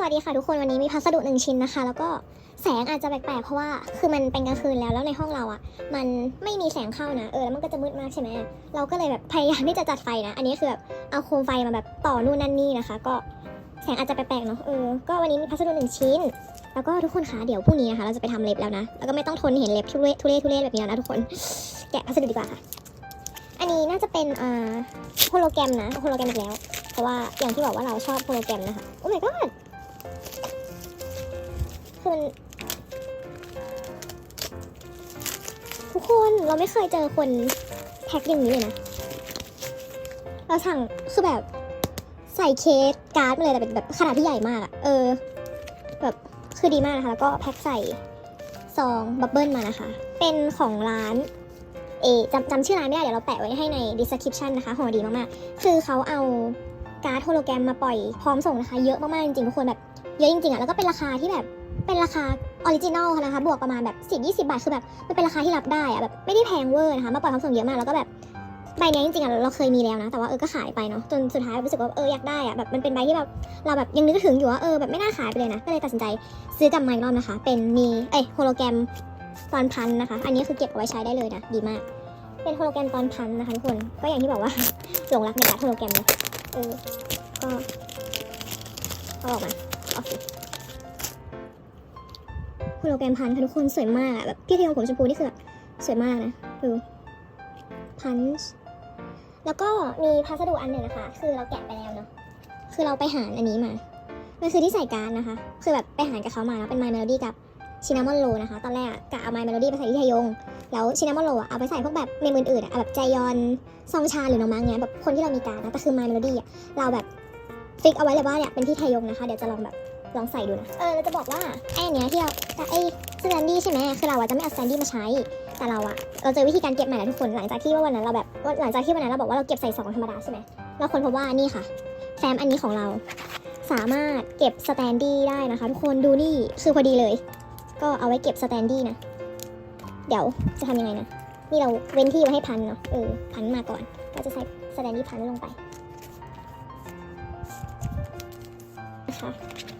สวัสดีค่ะทุกคนวันนี้มีพัสดุหนึ่งชิ้นนะคะ แล้วก็แสงอาจจะแปลกๆเพราะว่าคือมันเป็นกลางคืนแล้วแล้วในห้องเราอะ่ะ มันไม่มีแสงเข้านะเออแล้วมันก็จะมืดมากใช่ไหมเราก็เลยแบบพยายามที่จะจัดไฟนะ อันนี้คือแบบเอาโคมไฟมาแบบต่อนู่นนั่นนี่นะคะ ก็แสงอาจจะแปลกๆเนาะเออก็วันนี้มีพัสดุหนึ่งชิ้น แล้วก็ทุกคนคะเดี๋ยวพรุ่งนี้นะคะเราจะไปทำเล็บแล้วนะแล้วก็ไม่ต้องทนเห็นเล็บทุเรศทุเรศทุเรศแบบนี้แล้วนะทุกคนแกะพัสดุดีกว่าค่ะ อันนี้น่าจะเป็นอ่าโฮโลแกรมนะโฮโลแกรมอีกแล้ว เพราะว่าอย่างที่บอกว่าเราชอบโฮโลแกรมนะคะโอ้ my god คือมัน ทุกคนเราไม่เคยเจอคนแพ็คอย่างนี้เลยนะ เราสั่งคือแบบใส่เคสการ์ดมาเลยแต่เป็นแบบขนาดที่ใหญ่มากอะเออ แบบคือดีมากนะคะ แล้วก็แพ็คใส่ซองบับเบิลมานะคะ เป็นของร้านเอจำจำชื่อร้านไม่ได้ เดี๋ยวเราแปะไว้ให้ใน description นะคะห่อดีมากๆ คือเขาเอาการ์ดโฮโลแกรมมาปล่อยพร้อมส่งนะคะ เยอะมากๆ จริงๆทุกคนแบบเยอะจริงๆอะแล้วก็เป็นราคาที่แบบ เป็นราคาออริจินอลนะคะ บวกประมาณแบบ10 20บาท คือแบบมันเป็นราคาที่รับได้อะแบบไม่ได้แพงเวอร์นะคะมาปล่อยพร้อมส่งเยอะมากแล้วก็แบบใบนี้จริงๆอะเราเคยมีแล้วนะ แต่ว่าเออก็ขายไปเนาะจนสุดท้ายรู้สึกว่าเอออยากได้อะแบบมันเป็นใบที่แบบเราแบบยังนึกถึงอยู่ว่าเออแบบไม่น่าขายไปเลยนะก็เลยตัดสินใจซื้อกลับมาอีกรอบนะคะ เป็นมีเอ้ยโฮโลแกรมตอนพันนะคะ อันนี้คือเก็บเอาไว้ใช้ได้เลยนะดีมาก เป็นโฮโลแกรมตอนพันนะคะทุกคนก็อย่างที่บอกว่าหลงรักในการโฮโลแกรมนะเออก็เอาออกมาโอเค โฮโลแกรมพันค่ะทุกคนสวยมากอะแบบพี่เทียงผมชมพูนี่คือแบบสวยมากนะดูพันช์แล้วก็มีพัสดุอันหนึ่งนะคะ คือเราแกะไปแล้วเนาะคือเราไปหารอันนี้มามันคือที่ใส่การดนะคะ คือแบบไปหารกับเขามาแล้วเป็น My Melody กับชินามอนโ o นะคะ ตอนแรกกะเอา My Melody ไปใส่ที่ทยง แล้วชินามอนโ o อะเอาไปใส่พวกแบบเมมอื่นๆอะเอาแบบใจยอนซองชาหรือน้องมังเนี้ยแบบคนที่เรามีการดนะแต่คือ My Melody อะเราแบบฟิกเอาไว้เลยว่าเนี่ยเป็นที่ทยงนะคะ เดี๋ยวจะลองแบบ ลองใส่ดูนะ เออเราจะบอกว่าไอ้อันเนี้ยที่เราไอ้สแตนดี้ใช่ไหมคือเราอะจะไม่เอาสแตนดี้มาใช้ แต่เราอะเราเจอวิธีการเก็บใหม่แล้วทุกคนหลังจากที่ว่าวันนั้นเราแบบหลังจากที่วันนั้นเราบอกว่าเราเก็บใส่ซองธรรมดาใช่ไหมเราคนพบว่านี่ค่ะแฟ้มอันนี้ของเราสามารถเก็บสแตนดี้ได้นะคะทุกคนดูนี่คือพอดีเลย ก็เอาไว้เก็บสแตนดี้นะ เดี๋ยวจะทำยังไงนะ นี่เราเว้นที่ไว้ให้พันเนาะเออพันมาก่อน ก็จะใส่สแตนดี้พันลงไปนะคะ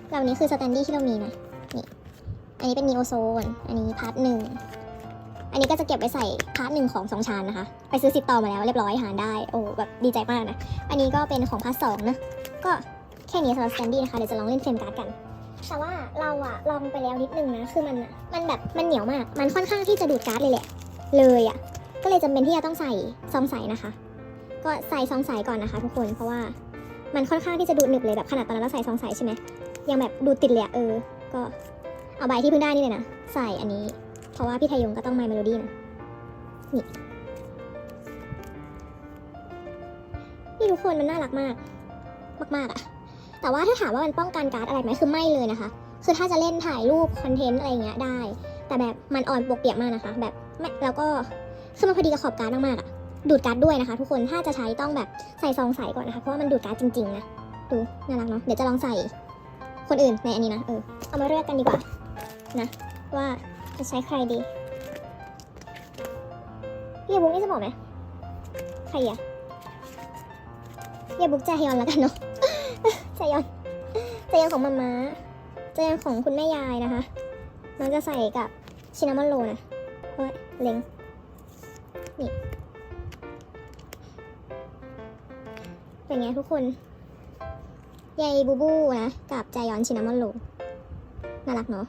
เหล่านี้คือสแตนดี้ที่เรามีนะ นี่ อันนี้เป็นนีโอโซน อันนี้พาร์ทหนึ่ง อันนี้ก็จะเก็บไว้ใส่พาร์ทหนึ่งของสองชานนะคะ ไปซื้อสิบต่อมาแล้วเรียบร้อยหารได้ โอ้แบบดีใจมากนะ อันนี้ก็เป็นของพาร์ทสองนะ ก็แค่นี้สำหรับสแตนดี้นะคะ เดี๋ยวจะลองเล่นเฟรมการ์ดกันแต่ว่าเราอะลองไปแล้วนิดนึงนะ คือมันอะมันแบบมันเหนียวมาก มันค่อนข้างที่จะดูดการ์ดเลยแหละ เลยอะก็เลยจำเป็นที่จะต้องใส่ซองใสนะคะ ก็ใส่ซองใสก่อนนะคะ ทุกคน เพราะว่ามันค่อนข้างที่จะดูดหนึบเลยแบบขนาดตอนนั้นเราใส่ซองใสใช่ไหม ยังแบบดูติดเลยอะเออ ก็เอาใบที่เพิ่งได้นี่เลยนะ ใส่อันนี้ เพราะว่าพี่ไทยงก็ต้องไมเมโลดี้นะนี่นี่ทุกคนมันน่ารักมาก มากๆอะแต่ว่าถ้าถามว่ามันป้องกันการ์ดอะไรไหมคือไม่เลยนะคะ คือถ้าจะเล่นถ่ายรูปคอนเทนต์อะไรเงี้ยได้ แต่แบบมันอ่อนปวกเปียกมากนะคะ แบบไม่แล้วก็คือมันพอดีกับขอบการ์ดมากๆอะดูดการ์ดด้วยนะคะ ทุกคนถ้าจะใช้ต้องแบบใส่ซองใส่ก่อนนะคะ เพราะว่ามันดูดการ์ดจริงๆนะดูน่ารักเนาะเดี๋ยวจะลองใส่ คนอื่นในอันนี้นะเออเอามาเลือกกันดีกว่านะว่าจะใช้ใครดีเฮียบุ๊กนี่จะบอกไหมใครอะเฮียบุ๊กแจฮยอนแล้วกันเนาะแจยอนแจยอนของมาม่าแจยอนของคุณแม่ยายนะคะมันจะใส่กับชินามอนโรนะเฮ้ยเล็งนี่เป็นไงทุกคน ยายบูบูนะ กับใจยอนชินามอนโรน่ารักเนาะ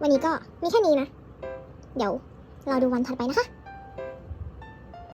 วันนี้ก็มีแค่นี้นะ เดี๋ยวเราดูวันถัดไปนะคะ